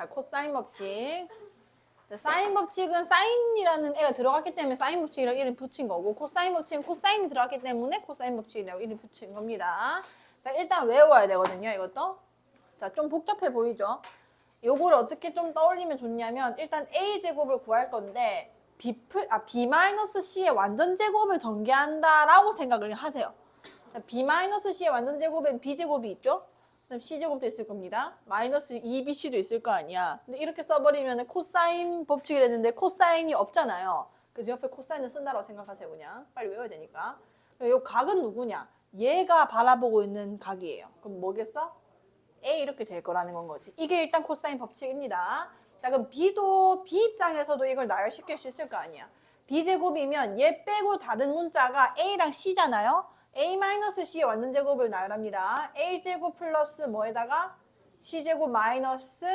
자, 코사인 법칙. 자, 사인 법칙은 사인이라는 애가 들어갔기 때문에 사인 법칙이라고 이름 붙인 거고 코사인 법칙은 코사인이 들어갔기 때문에 코사인 법칙이라고 이름 붙인 겁니다. 자, 일단 외워야 되거든요, 이것도. 자, 좀 복잡해 보이죠? 요거를 어떻게 좀 떠올리면 좋냐면 일단 a 제곱을 구할 건데 b 플, 아 b 마이너스 c의 완전 제곱을 전개한다라고 생각을 하세요. 자, b 마이너스 c의 완전 제곱엔 b 제곱이 있죠? 그다음 c 제곱도 있을 겁니다. 마이너스 2bc도 있을 거 아니야. 근데 이렇게 써버리면 코사인 법칙이 됐는데 코사인이 없잖아요. 그래서 옆에 코사인을 쓴다고 생각하세요, 그냥. 빨리 외워야 되니까. 이 각은 누구냐? 얘가 바라보고 있는 각이에요. 그럼 뭐겠어? A 이렇게 될 거라는 건 거지. 이게 일단 코사인 법칙입니다. 자, 그럼 B도 B 입장에서도 이걸 나열시킬 수 있을 거 아니야. B제곱이면 얘 빼고 다른 문자가 A랑 C잖아요. A-C의 완전 제곱을 나열합니다. A제곱 플러스 뭐에다가 C제곱 마이너스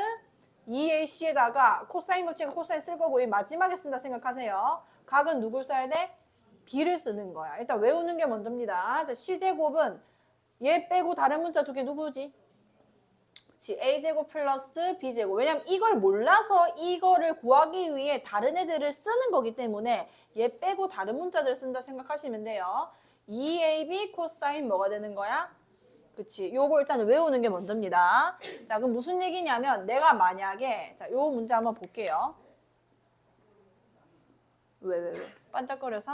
2AC에다가 코사인 법칙은 코사인 쓸 거고 이 마지막에 쓴다 생각하세요. 각은 누굴 써야 돼? B를 쓰는 거야. 일단 외우는 게 먼저입니다. 자, C제곱은 얘 빼고 다른 문자 두 개 누구지? 그치, a제곱 플러스 b제곱. 왜냐면 이걸 몰라서 이거를 구하기 위해 다른 애들을 쓰는 거기 때문에 얘 빼고 다른 문자들을 쓴다 생각하시면 돼요. 2ab 코사인 뭐가 되는 거야? 그치. 요거 일단 외우는 게 먼저입니다. 자, 그럼 무슨 얘기냐면 내가 만약에 자, 요 문제 한번 볼게요. 왜, 왜, 왜? 반짝거려서?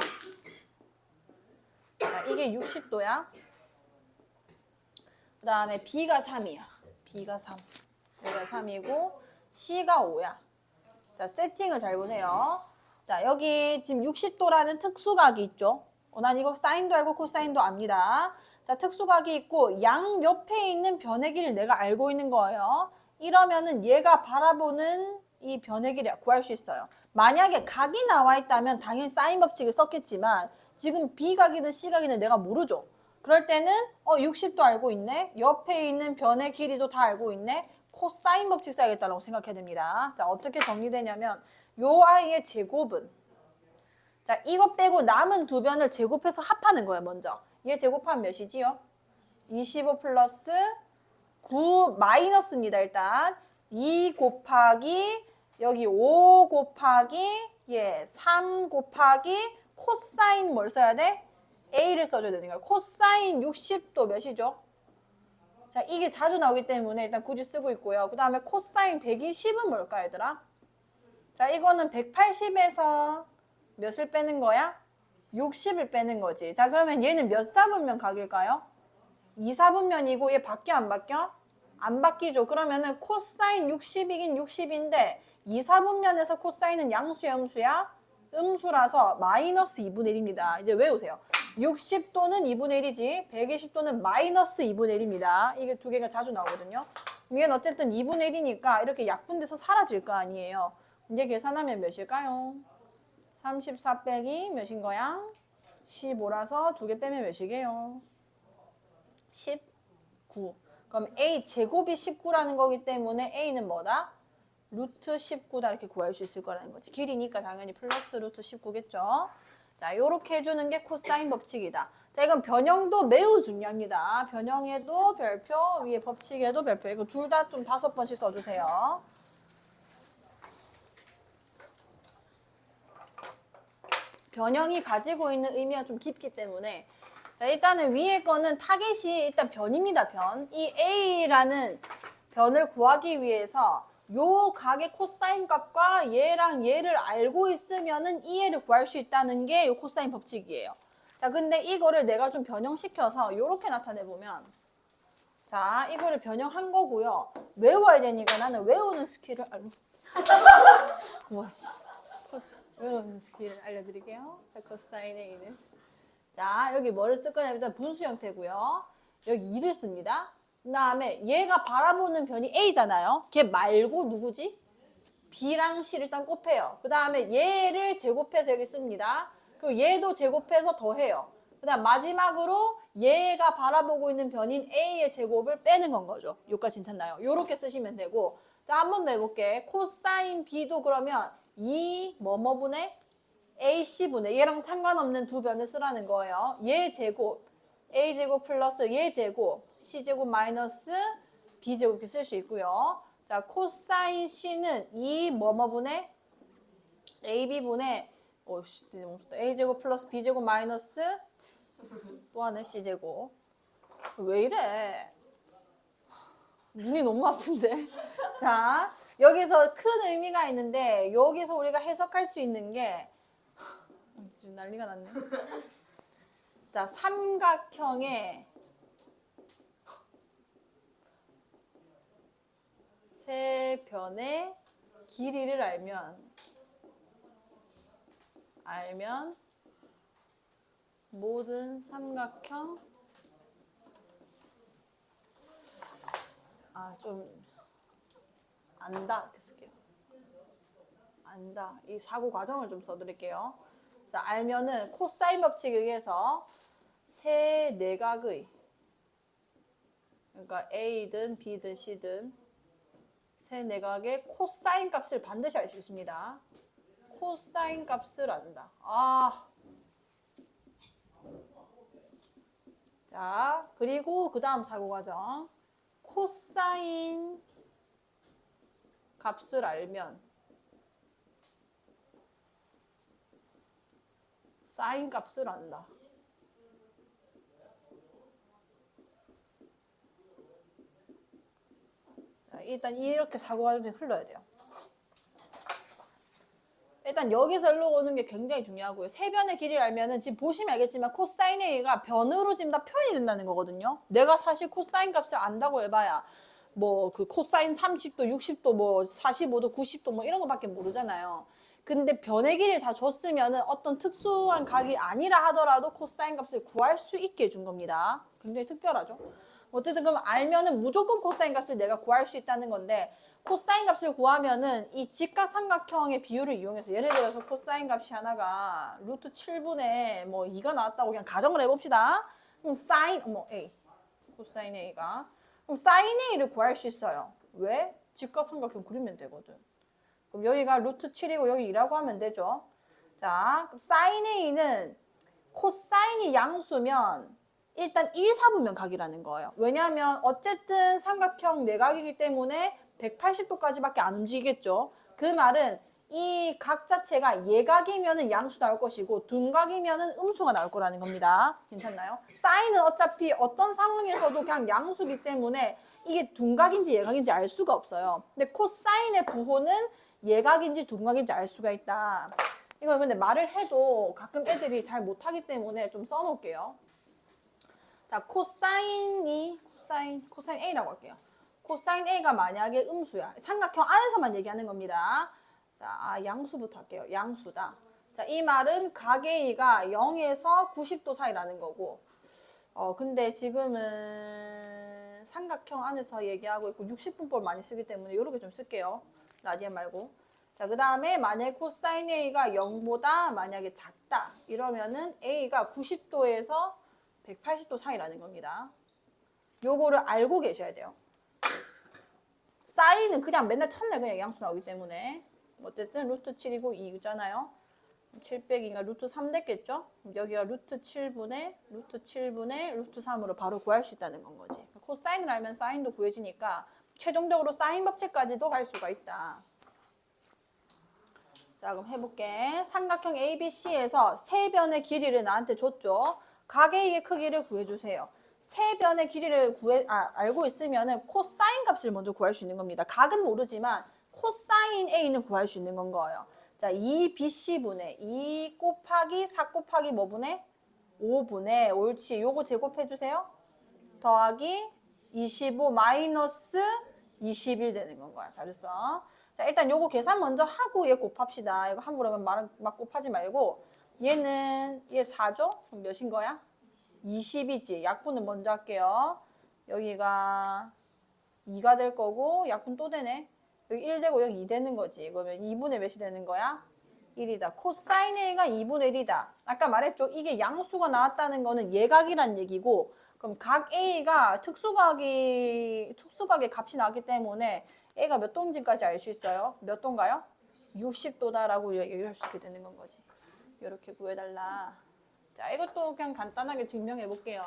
자, 이게 60도야. 그 다음에 b가 3이야. B가 3, B가 3이고 C가 5야. 자, 세팅을 잘 보세요. 자, 여기 지금 60도라는 특수각이 있죠. 어, 난 이거 사인도 알고 코사인도 압니다. 자, 특수각이 있고 양 옆에 있는 변의 길을 내가 알고 있는 거예요. 이러면은 얘가 바라보는 이 변의 길을 구할 수 있어요. 만약에 각이 나와 있다면 당연히 사인 법칙을 썼겠지만 지금 B각이든 C각이든 내가 모르죠. 그럴 때는 어 60도 알고 있네. 옆에 있는 변의 길이도 다 알고 있네. 코사인 법칙 써야겠다라고 생각해야 됩니다. 자, 어떻게 정리되냐면 요 아이의 제곱은 자, 이거 빼고 남은 두 변을 제곱해서 합하는 거예요, 먼저. 얘 제곱하면 몇이지요? 25 플러스 9 마이너스입니다, 일단. 2 곱하기 여기 5 곱하기 예, 3 곱하기 코사인 뭘 써야 돼? A를 써줘야 되는 거예요. 코사인 60도 몇이죠? 자, 이게 자주 나오기 때문에 일단 굳이 쓰고 있고요. 그 다음에 코사인 120은 뭘까, 얘들아? 자, 이거는 180에서 몇을 빼는 거야? 60을 빼는 거지. 자, 그러면 얘는 몇 사분면 각일까요? 2사분면이고 얘 바뀌어 안 바뀌어? 안 바뀌죠. 그러면은 코사인 60이긴 60인데 2사분면에서 코사인은 양수야, 음수야? 음수라서 마이너스 2분의 1입니다. 이제 외우세요. 60도는 2분의 1이지 120도는 마이너스 2분의 1입니다. 이게 두 개가 자주 나오거든요. 이게 어쨌든 2분의 1이니까 이렇게 약분돼서 사라질 거 아니에요. 이제 계산하면 몇일까요? 34 빼기 몇인 거야? 15라서 두 개 빼면 몇이게요? 19. 그럼 A 제곱이 19라는 거기 때문에 A는 뭐다? 루트 19다 이렇게 구할 수 있을 거라는 거지. 길이니까 당연히 플러스 루트 19겠죠. 자, 요렇게 해주는 게 코사인 법칙이다. 자, 이건 변형도 매우 중요합니다. 변형에도 별표, 위에 법칙에도 별표. 이거 둘 다 좀 다섯 번씩 써주세요. 변형이 가지고 있는 의미가 좀 깊기 때문에 자, 일단은 위에 거는 타겟이 일단 변입니다, 변. 이 A라는 변을 구하기 위해서 요 각의 코사인 값과 얘랑 얘를 알고 있으면은 이 애를 구할 수 있다는 게 요 코사인 법칙이에요. 자, 근데 이거를 내가 좀 변형시켜서 요렇게 나타내 보면 자, 이거를 변형한 거고요. 외워야 되니까 나는 외우는 스킬을 알 와씨. 외우는 스킬을 알려드릴게요. 자, 코사인 A는 자, 여기 뭐를 쓸 거냐면 일단 분수 형태고요. 여기 2를 씁니다. 그 다음에 얘가 바라보는 변이 A잖아요. 걔 말고 누구지? B랑 C를 일단 곱해요. 그 다음에 얘를 제곱해서 여기 씁니다. 그리고 얘도 제곱해서 더해요. 그 다음 마지막으로 얘가 바라보고 있는 변인 A의 제곱을 빼는 건 거죠. 여기까지 괜찮나요? 요렇게 쓰시면 되고 자, 한 번 더 해볼게. 코사인 B도 그러면 2 뭐뭐분의 AC분의 얘랑 상관없는 두 변을 쓰라는 거예요. 얘 제곱 a제곱 플러스 얘 제곱 c제곱 마이너스 b제곱 이렇게 쓸 수 있고요. 자, 코사인 C는 이 뭐뭐분의 AB분의 오, 씨, A제곱 플러스 B제곱 마이너스 또 하나 C제곱 왜 이래? 눈이 너무 아픈데. 자, 여기서 큰 의미가 있는데 여기서 우리가 해석할 수 있는 게 지금 난리가 났네. 자, 삼각형의 세 변의 길이를 알면 알면 모든 삼각형 아좀 안다 이렇게 쓸게요. 안다 이 사고 과정을 좀 써드릴게요. 자, 알면은 코사인 법칙에 의해서 세 내각의 그러니까 A든 B든 C든 세 내각의 코사인 값을 반드시 알 수 있습니다. 코사인 값을 안다. 아. 자, 그리고 그 다음 사고 과정. 코사인 값을 알면 사인 값을 안다. 자, 일단 이렇게 사고 과정이 흘러야 돼요. 일단 여기서 일로 오는 게 굉장히 중요하고요. 세 변의 길이를 알면은 지금 보시면 알겠지만 코사인 A가 변으로 지금 다 표현이 된다는 거거든요. 내가 사실 코사인 값을 안다고 해봐야 뭐 그 코사인 30도, 60도, 뭐 45도, 90도 뭐 이런 거밖에 모르잖아요. 근데 변의 길이를 다 줬으면은 어떤 특수한 각이 아니라 하더라도 코사인 값을 구할 수 있게 해준 겁니다. 굉장히 특별하죠. 어쨌든 그럼 알면은 무조건 코사인 값을 내가 구할 수 있다는 건데 코사인 값을 구하면은 이 직각삼각형의 비율을 이용해서 예를 들어서 코사인 값이 하나가 루트 7분의 뭐 2가 나왔다고 그냥 가정을 해봅시다. 그럼 사인 뭐 A 코사인 A가 그럼 사인 A를 구할 수 있어요. 왜? 직각 삼각형 그리면 되거든. 그럼 여기가 루트 7이고 여기 2라고 하면 되죠. 자, 그럼 사인 A는 코사인이 양수면 일단 1, 4분면 각이라는 거예요. 왜냐하면 어쨌든 삼각형 내각이기 때문에 180도까지밖에 안 움직이겠죠. 그 말은 이 각 자체가 예각이면은 양수 나올 것이고 둔각이면은 음수가 나올 거라는 겁니다. 괜찮나요? 사인은 어차피 어떤 상황에서도 그냥 양수기 때문에 이게 둔각인지 예각인지 알 수가 없어요. 근데 코사인의 부호는 예각인지 둔각인지 알 수가 있다. 이거 근데 말을 해도 가끔 애들이 잘 못하기 때문에 좀 써놓을게요. 자, 코사인이 코사인 코사인 A라고 할게요. 코사인 A가 만약에 음수야. 삼각형 안에서만 얘기하는 겁니다. 자, 아, 양수부터 할게요. 양수다. 자, 이 말은 각 A가 0에서 90도 사이라는 거고. 어, 근데 지금은 삼각형 안에서 얘기하고 있고 60분법 많이 쓰기 때문에 이렇게 좀 쓸게요. 라디안 말고. 자, 그 다음에 만약에 코사인 A가 0보다 만약에 작다. 이러면은 A가 90도에서 180도 사이라는 겁니다. 요거를 알고 계셔야 돼요. 사인은 그냥 맨날 첫날 그냥 양수 나오기 때문에 어쨌든 루트 7이고 2잖아요. 7 빼기가 루트 3 됐겠죠? 여기가 루트 7분의 루트 7분의 루트 3으로 바로 구할 수 있다는 건 거지. 코사인을 알면 사인도 구해지니까 최종적으로 사인 법칙까지도 갈 수가 있다. 자, 그럼 해볼게. 삼각형 ABC에서 세 변의 길이를 나한테 줬죠. 각 A의 크기를 구해주세요. 세 변의 길이를 구해, 아, 알고 있으면은 코사인 값을 먼저 구할 수 있는 겁니다. 각은 모르지만 코사인 A는 구할 수 있는 건 거예요. 자, 2BC분의 2 곱하기 4 곱하기 뭐분의? 5분의 옳지. 요거 제곱해주세요. 더하기 25 마이너스 21 되는 건 거야. 잘했어. 자, 일단 요거 계산 먼저 하고 얘 곱합시다. 이거 함부로 막, 막 곱하지 말고 얘는 얘 4죠? 그럼 몇인 거야? 20이지. 약분을 먼저 할게요. 여기가 2가 될 거고 약분 또 되네. 여기 1 되고 여기 2 되는 거지. 그러면 2분의 몇이 되는 거야? 1이다. 코사인 A가 2분의 1이다. 아까 말했죠. 이게 양수가 나왔다는 거는 예각이란 얘기고 그럼 각 A가 특수각이 특수각의 값이 나왔기 때문에 A가 몇 동진까지 알 수 있어요? 몇 도인가요? 60도다라고 얘기를 할 수 있게 되는 건 거지. 이렇게 구해달라. 자, 이것도 그냥 간단하게 증명해 볼게요.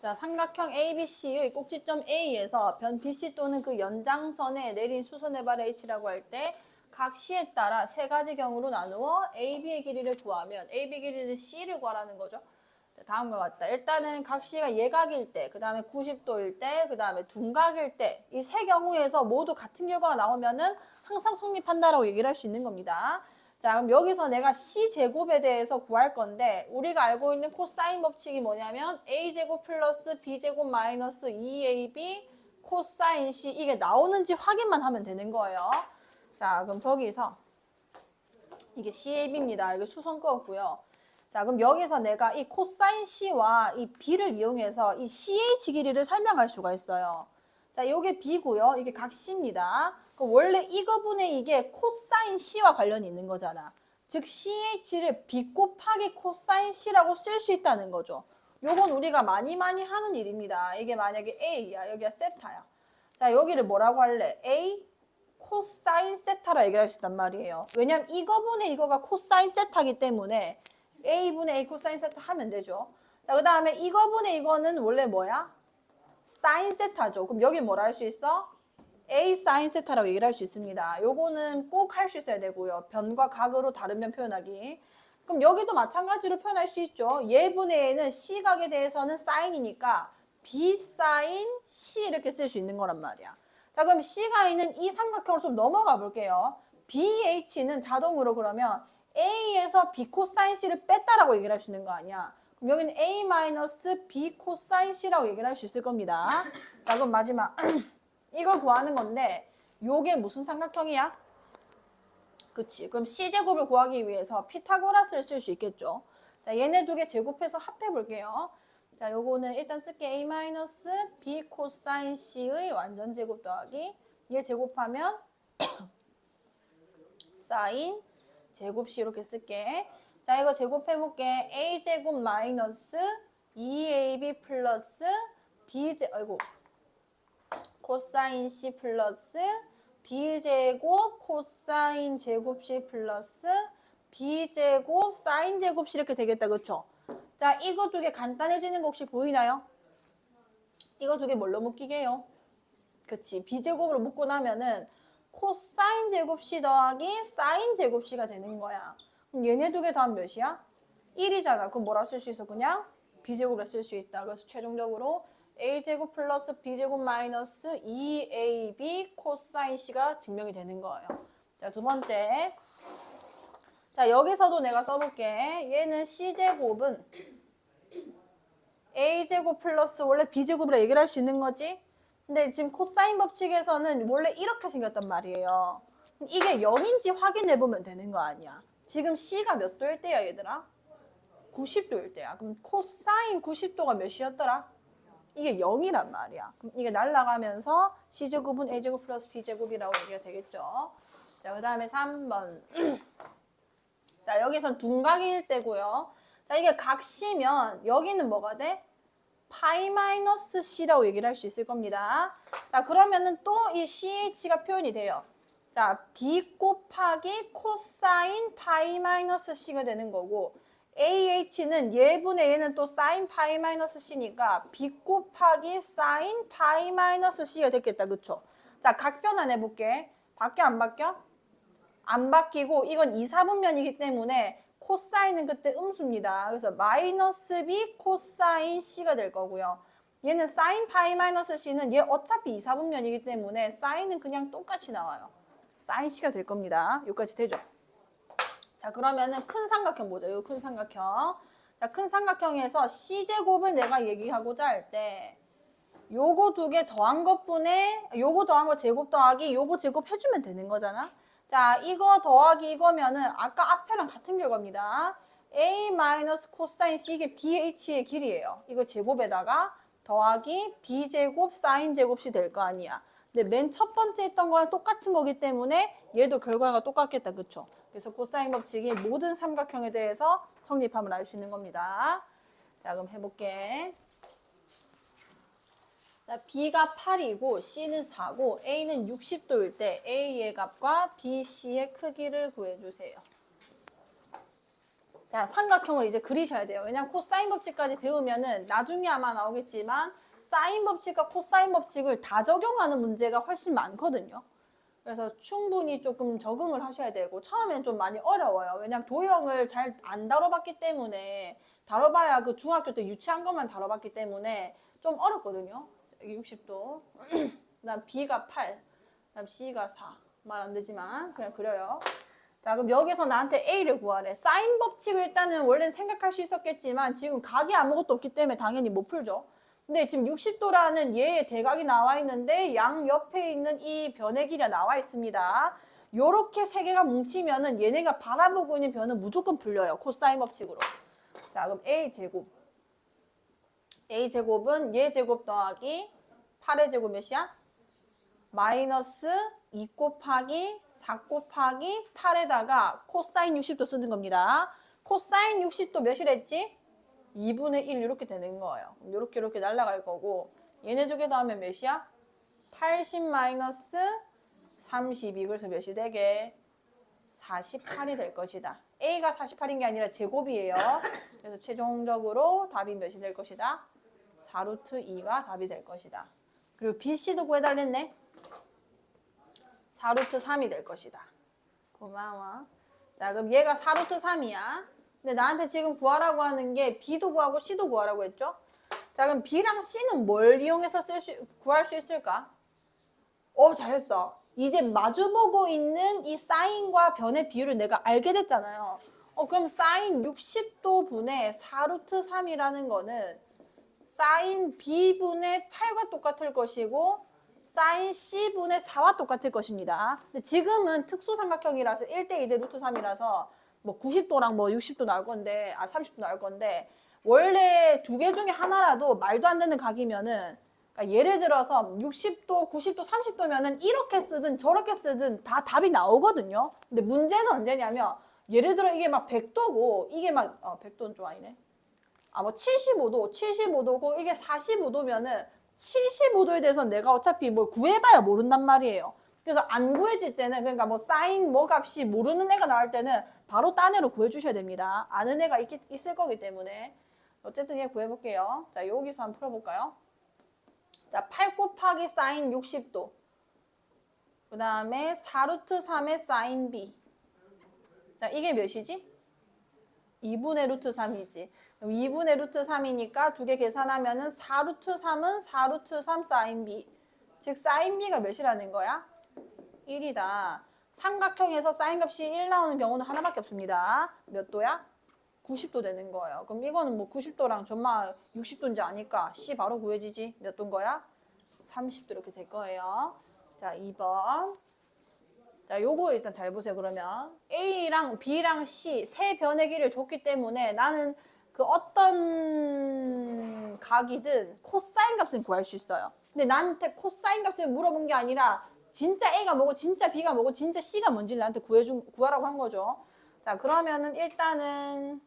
자, 삼각형 ABC의 꼭지점 A에서 변 BC 또는 그 연장선에 내린 수선의 발 H라고 할 때 각 C에 따라 세 가지 경우로 나누어 AB의 길이를 구하면 AB 길이는 C를 구하라는 거죠. 자, 다음과 같다. 일단은 각 C가 예각일 때, 그 다음에 90도일 때, 그 다음에 둔각일 때, 이 세 경우에서 모두 같은 결과가 나오면은 항상 성립한다라고 얘기를 할 수 있는 겁니다. 자, 그럼 여기서 내가 C 제곱에 대해서 구할 건데 우리가 알고 있는 코사인 법칙이 뭐냐면 A 제곱 플러스 B 제곱 마이너스 2AB 코사인 C 이게 나오는지 확인만 하면 되는 거예요. 자, 그럼 저기서 이게 CAB입니다. 이거 수선 거고요. 자, 그럼 여기서 내가 이 코사인 C와 이 B를 이용해서 이 CH 길이를 설명할 수가 있어요. 자, 이게 B고요. 이게 각 C입니다. 그럼 원래 이거분의 이게 코사인 C와 관련이 있는 거잖아. 즉 CH를 B 곱하기 코사인 C라고 쓸 수 있다는 거죠. 요건 우리가 많이 많이 하는 일입니다. 이게 만약에 A야, 여기가 세타야. 자, 여기를 뭐라고 할래? A 코사인 세타라 얘기를 할 수 있단 말이에요. 왜냐면 이거분의 이거가 코사인 세타기 때문에 A분의 A 코사인 세타 하면 되죠. 자, 그 다음에 이거분의 이거는 원래 뭐야? 사인 세타죠. 그럼 여기 뭐라 할 수 있어? A 사인 세타라고 얘기를 할 수 있습니다. 요거는 꼭 할 수 있어야 되고요. 변과 각으로 다른 면 표현하기. 그럼 여기도 마찬가지로 표현할 수 있죠. 예분의 A는 C각에 대해서는 사인이니까 B 사인 C 이렇게 쓸 수 있는 거란 말이야. 자, 그럼 C가 있는 이 삼각형으로 좀 넘어가 볼게요. BH는 자동으로 그러면 A에서 B 코사인 C를 뺐다라고 얘기를 할 수 있는 거 아니야. 그럼 여기는 A 마이너스 B 코사인 C라고 얘기를 할 수 있을 겁니다. 자, 그럼 마지막. 이걸 구하는 건데, 요게 무슨 삼각형이야? 그치. 그럼 C제곱을 구하기 위해서 피타고라스를 쓸 수 있겠죠. 자, 얘네 두 개 제곱해서 합해 볼게요. 자, 요거는 일단 쓸게 A 마이너스 B 코사인 C의 완전 제곱 더하기 얘 제곱하면 사인 제곱 C 이렇게 쓸게. 자, 이거 제곱해 볼게. A 제곱 마이너스 2AB 플러스 B 제 아이고 코사인 C 플러스 B제곱 코사인 제곱 C 플러스 B제곱 사인 제곱 C 이렇게 되겠다. 그쵸? 자, 이거 두 개 간단해지는 거 혹시 보이나요? 이거 두 개 뭘로 묶이게요? 그치. B제곱으로 묶고 나면은 코사인 제곱 C 더하기 사인 제곱 C가 되는 거야. 그럼 얘네 두 개 다음 몇이야? 1이잖아. 그럼 뭐라 쓸 수 있어? 그냥 B제곱으로 쓸수 있다. 그래서 최종적으로 A제곱 플러스 B제곱 마이너스 2AB 코사인 C가 증명이 되는 거예요. 자, 두 번째. 자, 여기서도 내가 써볼게. 얘는 C제곱은 A제곱 플러스 원래 B제곱이라 얘기를 할 수 있는 거지? 근데 지금 코사인 법칙에서는 원래 이렇게 생겼단 말이에요. 이게 0인지 확인해보면 되는 거 아니야. 지금 C가 몇 도일 때야, 얘들아? 90도일 때야. 그럼 코사인 90도가 몇이었더라? 이게 0이란 말이야. 이게 날아가면서 C제곱은 A제곱 플러스 B제곱이라고 얘기가 되겠죠. 자, 그 다음에 3번. 자, 여기선 둔각일 때고요. 자, 이게 각시면 여기는 뭐가 돼? 파이 마이너스 C라고 얘기를 할 수 있을 겁니다. 자, 그러면은 또 이 CH가 표현이 돼요. 자, B 곱하기 코사인 파이 마이너스 C가 되는 거고, AH는 예분의 얘는 또 사인 파이 마이너스 C니까 B 곱하기 사인 파이 마이너스 C가 됐겠다. 그쵸? 자, 각 변환 해 볼게. 바뀌어 안 바뀌어? 안 바뀌고 이건 2, 4분면이기 때문에 코사인은 그때 음수입니다. 그래서 마이너스 B 코사인 C가 될 거고요. 얘는 사인 파이 마이너스 C는 얘 어차피 2, 4분면이기 때문에 사인은 그냥 똑같이 나와요. 사인 C가 될 겁니다. 여기까지 되죠? 자, 그러면은 큰 삼각형 보자. 요큰 삼각형. 자, 큰 삼각형에서 C제곱을 내가 얘기하고자 할 때, 요거 두 개 더한 것분에, 요거 더한 거 제곱 더하기, 요거 제곱 해주면 되는 거잖아? 자, 이거 더하기 이거면은 아까 앞에랑 같은 결과입니다. A 마이너스 코사인 C 이게 BH의 길이에요. 이거 제곱에다가 더하기 B제곱 사인 제곱이 될 거 아니야. 근데 맨 첫 번째 했던 거랑 똑같은 거기 때문에 얘도 결과가 똑같겠다. 그쵸? 그래서 코사인 법칙이 모든 삼각형에 대해서 성립함을 알 수 있는 겁니다. 자, 그럼 해볼게. 자, B가 8이고 C는 4고 A는 60도일 때 A의 값과 B, C의 크기를 구해주세요. 자, 삼각형을 이제 그리셔야 돼요. 왜냐면 코사인 법칙까지 배우면은 나중에 아마 나오겠지만 사인 법칙과 코사인 법칙을 다 적용하는 문제가 훨씬 많거든요. 그래서 충분히 조금 적응을 하셔야 되고 처음엔 좀 많이 어려워요. 왜냐면 도형을 잘 안 다뤄봤기 때문에 다뤄봐야 그 중학교 때 유치한 것만 다뤄봤기 때문에 좀 어렵거든요. 여기 60도. 그다음 B가 8, 그다음 C가 4. 말 안 되지만 그냥 그려요. 자, 그럼 여기서 나한테 A를 구하래. 사인 법칙을 일단은 원래는 생각할 수 있었겠지만 지금 각이 아무것도 없기 때문에 당연히 못 풀죠. 근데 지금 60도라는 얘의 대각이 나와 있는데 양 옆에 있는 이 변의 길이가 나와 있습니다. 요렇게 세 개가 뭉치면은 얘네가 바라보고 있는 변은 무조건 풀려요. 코사인 법칙으로. 자, 그럼 A 제곱. A 제곱은 얘 제곱 더하기 8의 제곱 몇이야? 마이너스 2 곱하기 4 곱하기 8에다가 코사인 60도 쓰는 겁니다. 코사인 60도 몇이랬지? 2분의 1 이렇게 되는 거예요. 이렇게 이렇게 날아갈 거고 얘네 두 개 더하면 몇이야? 80 마이너스 32 그래서 몇이 되게? 48이 될 것이다. A가 48인 게 아니라 제곱이에요. 그래서 최종적으로 답이 몇이 될 것이다? 4루트 2가 답이 될 것이다. 그리고 BC도 구해달랬네. 4루트 3이 될 것이다. 고마워. 자, 그럼 얘가 4루트 3이야. 근데 나한테 지금 구하라고 하는 게 B도 구하고 C도 구하라고 했죠? 자, 그럼 B랑 C는 뭘 이용해서 쓸 수, 구할 수 있을까? 어, 잘했어. 이제 마주보고 있는 이 사인과 변의 비율을 내가 알게 됐잖아요. 어, 그럼 사인 60도 분의 4루트 3이라는 거는 사인 B분의 8과 똑같을 것이고 사인 C분의 4와 똑같을 것입니다. 지금은 특수삼각형이라서 1대 2대 루트 3이라서 뭐 90도랑 뭐 60도 나올 건데 아 30도 나올 건데 원래 두 개 중에 하나라도 말도 안 되는 각이면은 그러니까 예를 들어서 60도, 90도, 30도면은 이렇게 쓰든 저렇게 쓰든 다 답이 나오거든요. 근데 문제는 언제냐면 예를 들어 이게 막 100도고 이게 막 어, 100도는 좀 아니네. 아, 뭐 75도, 75도고 이게 45도면은 75도에 대해서 내가 어차피 뭘 구해봐야 모른단 말이에요. 그래서 안 구해질 때는 그러니까 뭐 사인 뭐 값이 모르는 애가 나올 때는 바로 딴 애로 구해주셔야 됩니다. 아는 애가 있, 있을 거기 때문에 어쨌든 얘 구해볼게요. 자 여기서 한번 풀어볼까요? 자 8 곱하기 사인 60도 그 다음에 4루트 3의 사인 B 자 이게 몇이지? 2분의 루트 3이지. 그럼 2분의 루트 3이니까 두 개 계산하면 은 4루트 3은 4루트 3 사인 B. 즉 사인 B가 몇이라는 거야? 1이다. 삼각형에서 사인 값이 1 나오는 경우는 하나밖에 없습니다. 몇 도야? 90도 되는 거예요. 그럼 이거는 뭐 90도랑 정말 60도인지 아니까 C 바로 구해지지. 몇 도인 거야? 30도 이렇게 될 거예요. 자, 2번. 자, 요거 일단 잘 보세요. 그러면 A랑 B랑 C 세 변의 길을 줬기 때문에 나는 그 어떤 각이든 코사인 값을 구할 수 있어요. 근데 나한테 코사인 값을 물어본 게 아니라 진짜 A가 뭐고 진짜 B가 뭐고 진짜 C가 뭔지를 나한테 구해준 구하라고 한 거죠. 자, 그러면은 일단은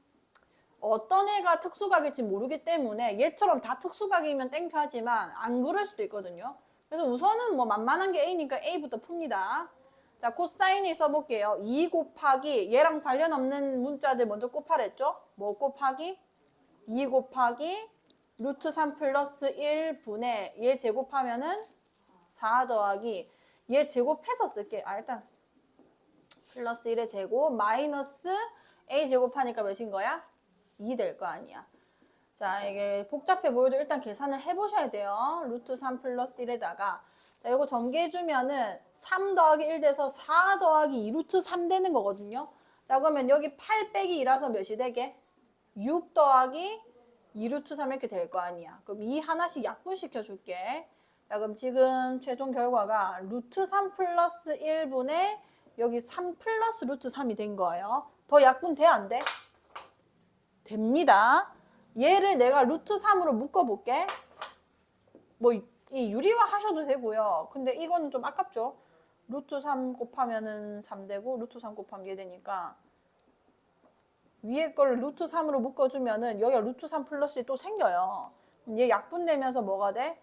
어떤 애가 특수각일지 모르기 때문에 얘처럼 다 특수각이면 땡큐 하지만 안 그럴 수도 있거든요. 그래서 우선은 뭐 만만한 게 A니까 A부터 풉니다. 자, 코사인을 써볼게요. 2 곱하기 얘랑 관련 없는 문자들 먼저 곱하랬죠? 뭐 곱하기? 2 곱하기 루트 3 플러스 1 분의 얘 제곱하면은 4 더하기 얘 제곱해서 쓸게. 아, 일단 플러스 1의 제곱 마이너스 a 제곱하니까 몇인 거야? 2 될 거 아니야. 자, 이게 복잡해 보여도 일단 계산을 해보셔야 돼요. 루트 3 플러스 1에다가. 자, 이거 전개해주면은 3 더하기 1 돼서 4 더하기 2 루트 3 되는 거거든요. 자, 그러면 여기 8 빼기 2라서 몇이 되게? 6 더하기 2 루트 3 이렇게 될 거 아니야. 그럼 이 하나씩 약분시켜 줄게. 자, 그럼 지금 최종 결과가 루트 3 플러스 1분의 여기 3 플러스 루트 3이 된 거예요. 더 약분 돼, 안 돼? 됩니다. 얘를 내가 루트 3으로 묶어볼게. 뭐, 이 유리화 하셔도 되고요. 근데 이거는 좀 아깝죠? 루트 3 곱하면은 3 되고, 루트 3 곱하면 얘 되니까. 위에 걸 루트 3으로 묶어주면은 여기가 루트 3 플러스 또 생겨요. 얘 약분되면서 뭐가 돼?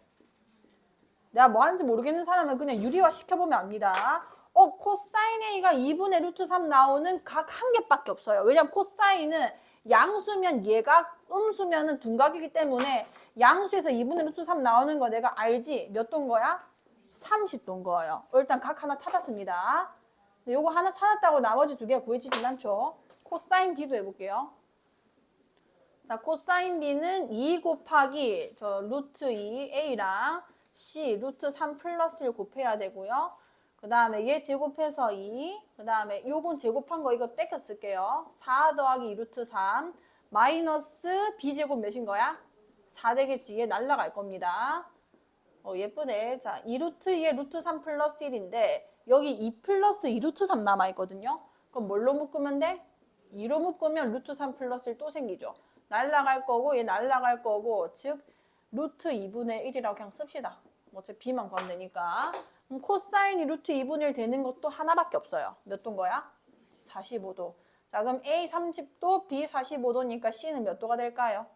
내가 뭐 하는지 모르겠는 사람은 그냥 유리화 시켜보면 압니다. 어, 코사인 A가 2분의 루트 3 나오는 각 한 개밖에 없어요. 왜냐면 코사인은 양수면 얘가 음수면은 둔각이기 때문에 양수에서 2분의 루트 3 나오는 거 내가 알지? 몇 도인 거야? 30도인 거예요. 일단 각 하나 찾았습니다. 요거 하나 찾았다고 나머지 두 개가 구해지진 않죠. 코사인 B도 해볼게요. 자, 코사인 B는 2 곱하기 저 루트 2 A랑 C 루트 3 플러스를 곱해야 되고요. 그 다음에 얘 제곱해서 2, 그 다음에 요건 제곱한 거 이거 뺏겨 쓸게요. 4 더하기 2 루트 3 마이너스 B제곱 몇인 거야? 4 되겠지. 얘 날라갈 겁니다. 어, 예쁘네. 자, 2 루트 2에 루트 3 플러스 1인데 여기 2 플러스 2 루트 3 남아있거든요. 그럼 뭘로 묶으면 돼? 2로 묶으면 루트 3 플러스 1 또 생기죠. 날라갈 거고 얘 날라갈 거고 즉 루트 2분의 1이라고 그냥 씁시다. 어차피 b만 구하면 되니까. 그럼 코사인이 루트 2분의 1 되는 것도 하나밖에 없어요. 몇 도인 거야? 45도. 자 그럼 A 30도, B 45도니까 C는 몇 도가 될까요?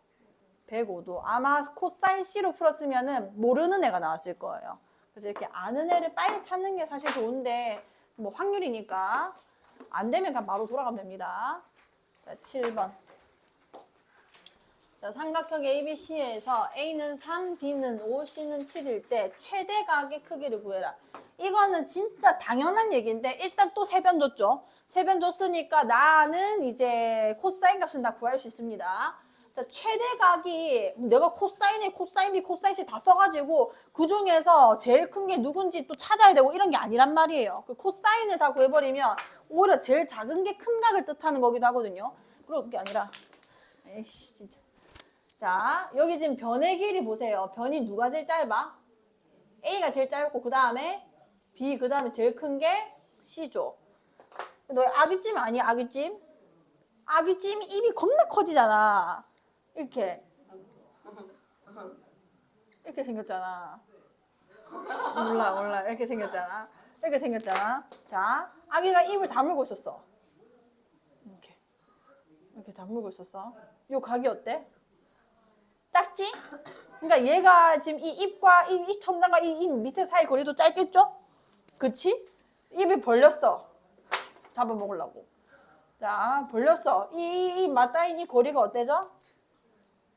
105도. 아마 코사인 C로 풀었으면은 모르는 애가 나왔을 거예요. 그래서 이렇게 아는 애를 빨리 찾는 게 사실 좋은데 뭐 확률이니까 안 되면 그냥 바로 돌아가면 됩니다. 자, 7번. 자, 삼각형 ABC에서 A는 3, B는 5, C는 7일 때 최대각의 크기를 구해라. 이거는 진짜 당연한 얘기인데 일단 또 세변 줬죠. 세변 줬으니까 나는 이제 코사인 값은 다 구할 수 있습니다. 자, 최대각이 내가 코사인 A, 코사인 B, 코사인 C 다 써가지고 그 중에서 제일 큰 게 누군지 또 찾아야 되고 이런 게 아니란 말이에요. 그 코사인을 다 구해버리면 오히려 제일 작은 게 큰 각을 뜻하는 거기도 하거든요. 그런 게 아니라 에이씨 진짜. 자, 여기 지금 변의 길이 보세요. 변이 누가 제일 짧아? A가 제일 짧고 그 다음에 B 그 다음에 제일 큰 게 C죠. 너 아귀찜 아니야 아귀찜? 아귀찜 입이 겁나 커지잖아. 이렇게 이렇게 생겼잖아. 몰라 몰라 이렇게 생겼잖아. 이렇게 생겼잖아. 자, 아기가 입을 다물고 있었어. 이렇게 이렇게 다물고 있었어. 요 각이 어때? 작지? 그러니까 얘가 지금 이 입과 이, 이 첨단과 이, 이 밑에 사이 거리도 짧겠죠? 그치? 입이 벌렸어. 잡아먹으려고. 자, 벌렸어. 이, 이 맞닿은 이 거리가 어때죠?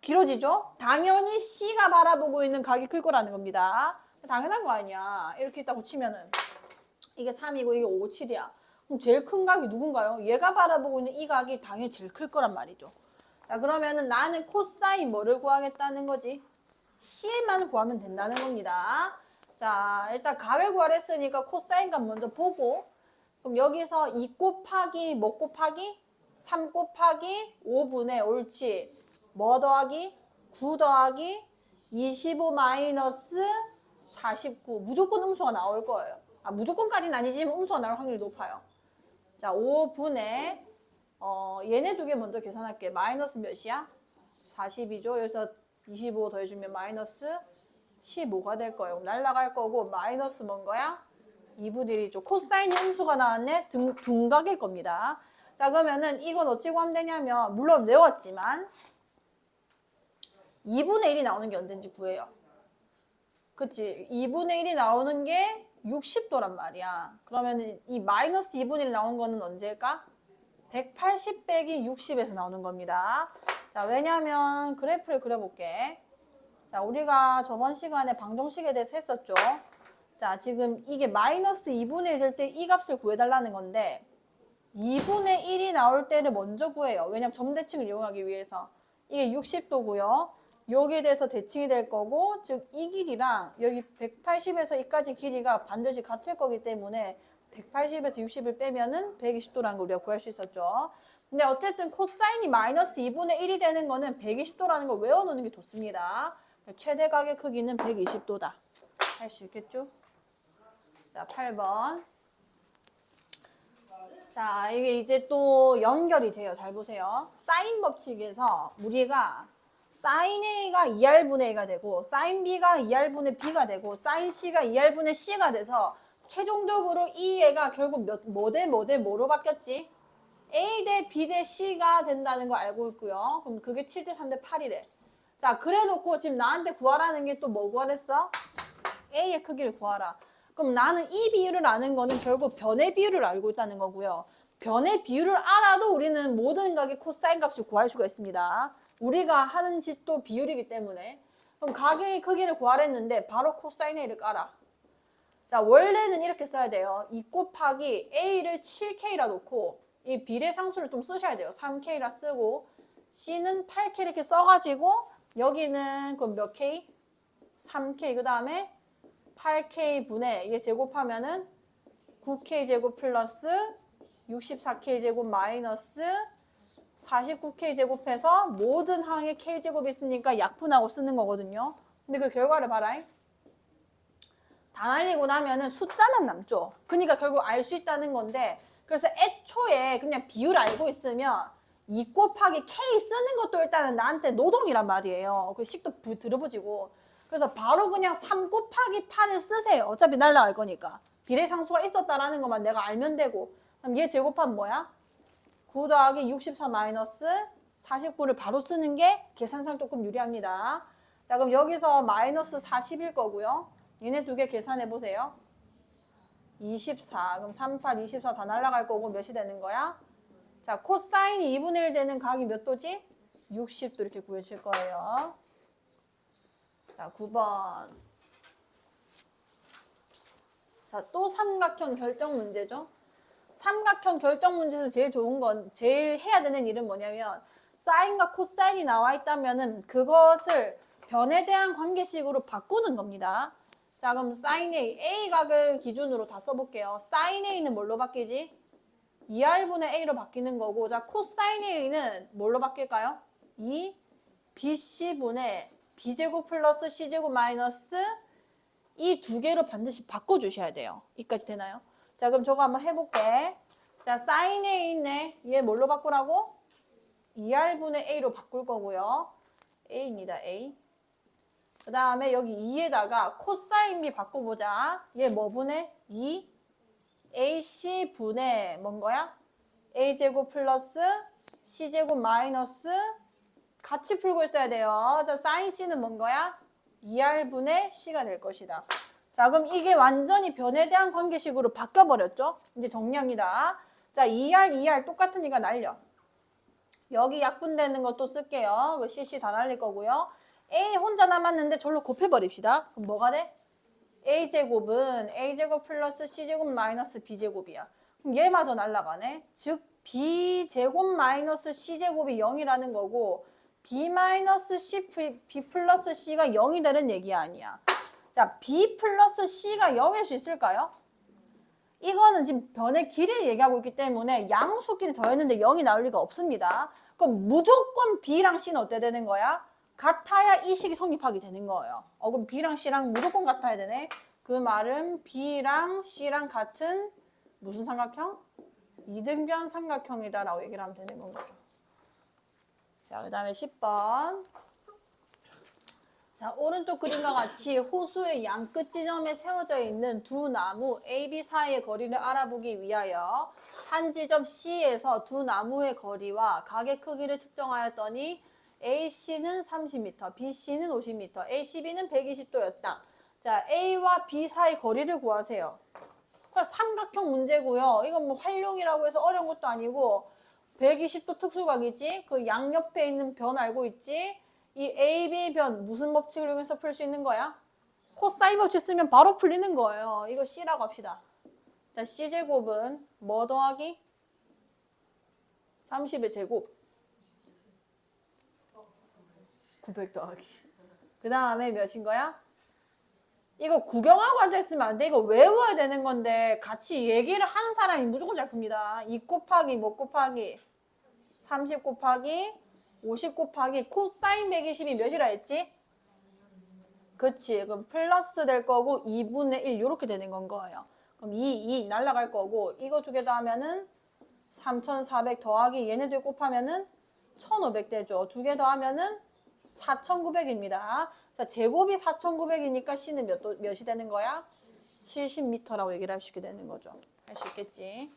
길어지죠? 당연히 C가 바라보고 있는 각이 클 거라는 겁니다. 당연한 거 아니야. 이렇게 딱 붙이면은 이게 3이고 이게 5, 7이야. 그럼 제일 큰 각이 누군가요? 얘가 바라보고 있는 이 각이 당연히 제일 클 거란 말이죠. 자, 그러면은 나는 코사인 뭐를 구하겠다는 거지? C만 구하면 된다는 겁니다. 자, 일단 각을 구하려 했으니까 코사인 값 먼저 보고 그럼 여기서 2 곱하기 뭐 곱하기 3 곱하기 5분의 옳지 뭐 더하기 9 더하기 25 마이너스 49 무조건 음수가 나올 거예요. 아 무조건까지는 아니지만 음수가 나올 확률이 높아요. 자 5분의 어 얘네 두 개 먼저 계산할게. 마이너스 몇이야? 40이죠. 여기서 25 더해주면 마이너스 15가 될 거예요. 날라갈 거고 마이너스 뭔 거야? 2분의 1이죠. 코사인이 음수가 나왔네. 등, 둔각일 겁니다. 자 그러면은 이건 어찌 구하면 되냐면 물론 외웠지만 2분의 1이 나오는 게 언젠지 구해요. 그치? 2분의 1이 나오는 게 60도란 말이야. 그러면 이 마이너스 2분의 1 나온 거는 언제일까? 180 빼기 60에서 나오는 겁니다. 자, 왜냐면 그래프를 그려볼게. 자, 우리가 저번 시간에 방정식에 대해서 했었죠. 자, 지금 이게 마이너스 2분의 1 될 때 이 값을 구해달라는 건데 2분의 1이 나올 때를 먼저 구해요. 왜냐면 점대칭을 이용하기 위해서. 이게 60도고요. 여기에 대해서 대칭이 될 거고 즉 이 길이랑 여기 180에서 이까지 길이가 반드시 같을 거기 때문에 180에서 60을 빼면은 120도라는 걸 우리가 구할 수 있었죠. 근데 어쨌든 코사인이 마이너스 2분의 1이 되는 거는 120도라는 걸 외워놓는 게 좋습니다. 최대각의 크기는 120도다. 할 수 있겠죠? 자, 8번. 자, 이게 이제 또 연결이 돼요. 잘 보세요. 사인 법칙에서 우리가 사인 A가 2R분의 A가 되고 사인 B가 2R분의 B가 되고 사인 C가 2R분의 C가 돼서 최종적으로 이 애가 결국 몇, 뭐 대 뭐 대 뭐로 바뀌었지? A 대 B 대 C가 된다는 걸 알고 있고요. 그럼 그게 7 대 3 대 8이래. 자, 그래 놓고 지금 나한테 구하라는 게 또 뭐 구하랬어? A의 크기를 구하라. 그럼 나는 이 비율을 아는 거는 결국 변의 비율을 알고 있다는 거고요. 변의 비율을 알아도 우리는 모든 각의 코사인 값을 구할 수가 있습니다. 우리가 하는 짓도 비율이기 때문에 그럼 각의 크기를 구하랬는데 바로 코사인 A를 깔아. 자 원래는 이렇게 써야 돼요. 2 곱하기 A를 7K라 놓고 이 비례상수를 좀 쓰셔야 돼요. 3K라 쓰고 C는 8K 이렇게 써가지고 여기는 그럼 몇 K? 3K 그 다음에 8K 분의 이게 제곱하면은 9K 제곱 플러스 64K 제곱 마이너스 49K 제곱해서 모든 항에 K 제곱이 있으니까 약분하고 쓰는 거거든요. 근데 그 결과를 봐라. 다 날리고 나면은 숫자만 남죠. 그러니까 결국 알 수 있다는 건데 그래서 애초에 그냥 비율 알고 있으면 2 곱하기 K 쓰는 것도 일단은 나한테 노동이란 말이에요. 그 식도 부- 들어보지고. 그래서 바로 그냥 3 곱하기 8을 쓰세요. 어차피 날라갈 거니까. 비례상수가 있었다라는 것만 내가 알면 되고. 그럼 얘 제곱하면 뭐야? 9 더하기 64 마이너스 49를 바로 쓰는 게 계산상 조금 유리합니다. 자, 그럼 여기서 마이너스 40일 거고요. 얘네 두 개 계산해 보세요. 24. 그럼 38, 24 다 날라갈 거고 몇이 되는 거야? 자, 코사인이 2분의 1 되는 각이 몇 도지? 60도 이렇게 구해질 거예요. 자, 9번. 자, 또 삼각형 결정 문제죠. 삼각형 결정 문제에서 제일 좋은 건 제일 해야 되는 일은 뭐냐면 사인과 코사인이 나와 있다면은 그것을 변에 대한 관계식으로 바꾸는 겁니다. 자, 그럼 사인 A, A 각을 기준으로 다 써볼게요. 사인 A는 뭘로 바뀌지? 2R분의 A로 바뀌는 거고, 자, 코사인 A는 뭘로 바뀔까요? 2 BC분의 B제곱 플러스 C제곱 마이너스 이 두 개로 반드시 바꿔주셔야 돼요. 이까지 되나요? 자, 그럼 저거 한번 해볼게. 자, 사인 A 있네. 얘 뭘로 바꾸라고? 2R분의 A로 바꿀 거고요. A입니다, A. 그 다음에 여기 2에다가 코사인 B 바꿔보자. 얘 뭐 분의? 2 AC 분의 뭔 거야? A제곱 플러스 C제곱 마이너스 같이 풀고 있어야 돼요. 자, 사인 C는 뭔 거야? 2R분의 C가 될 것이다. 자, 그럼 이게 완전히 변에 대한 관계식으로 바뀌어버렸죠? 이제 정리합니다. 자, 2R, 2R 똑같으니까 날려. 여기 약분되는 것도 쓸게요. 그 CC 다 날릴 거고요. A 혼자 남았는데 절로 곱해버립시다. 그럼 뭐가 돼? A제곱은 A제곱 플러스 C제곱 마이너스 B제곱이야. 그럼 얘마저 날라가네. 즉, B제곱 마이너스 C제곱이 0이라는 거고, B 마이너스 C, B 플러스 C가 0이 되는 얘기 아니야. 자, B 플러스 C가 0일 수 있을까요? 이거는 지금 변의 길이를 얘기하고 있기 때문에 양수끼리 더했는데 0이 나올 리가 없습니다. 그럼 무조건 B랑 C는 어때 되는 거야? 같아야 이 식이 성립하게 되는 거예요. 어, 그럼 B랑 C랑 무조건 같아야 되네. 그 말은 B랑 C랑 같은 무슨 삼각형? 이등변 삼각형이다 라고 얘기를 하면 되는 건 거죠. 자, 그 다음에 10번. 자, 오른쪽 그림과 같이 호수의 양끝 지점에 세워져 있는 두 나무 A, B 사이의 거리를 알아보기 위하여 한 지점 C에서 두 나무의 거리와 각의 크기를 측정하였더니 AC는 30m, BC는 50m, ACB는 120도였다. 자, A와 B 사이 거리를 구하세요. 삼각형 문제고요. 이건 뭐 활용이라고 해서 어려운 것도 아니고 120도 특수각이지. 그 양옆에 있는 변 알고 있지. 이 AB 변 무슨 법칙을 이용해서 풀 수 있는 거야? 코사인 법칙 쓰면 바로 풀리는 거예요. 이거 C라고 합시다. 자, C제곱은 뭐 더하기? 30의 제곱. 900 더하기. 그 다음에 몇인 거야? 이거 구경하고 앉아있으면 안 돼. 이거 외워야 되는 건데 같이 얘기를 하는 사람이 무조건 잘 풉니다. 2 곱하기 뭐 곱하기 30 곱하기 50 곱하기 코사인 120이 몇이라 했지? 그치. 그럼 플러스 될 거고 2분의 1 이렇게 되는 건 거예요. 그럼 2, 2 날라갈 거고 이거 두 개 더 하면은 3400 더하기 얘네들 곱하면은 1500 되죠. 두 개 더 하면은 4900입니다. 자, 제곱이 4900이니까 C는 몇 도, 몇이 되는 거야? 70m라고 얘기를 할 수 있게 되는 거죠. 할 수 있겠지.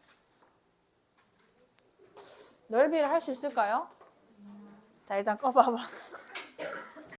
넓이를 할 수 있을까요? 자, 일단 꺼봐봐.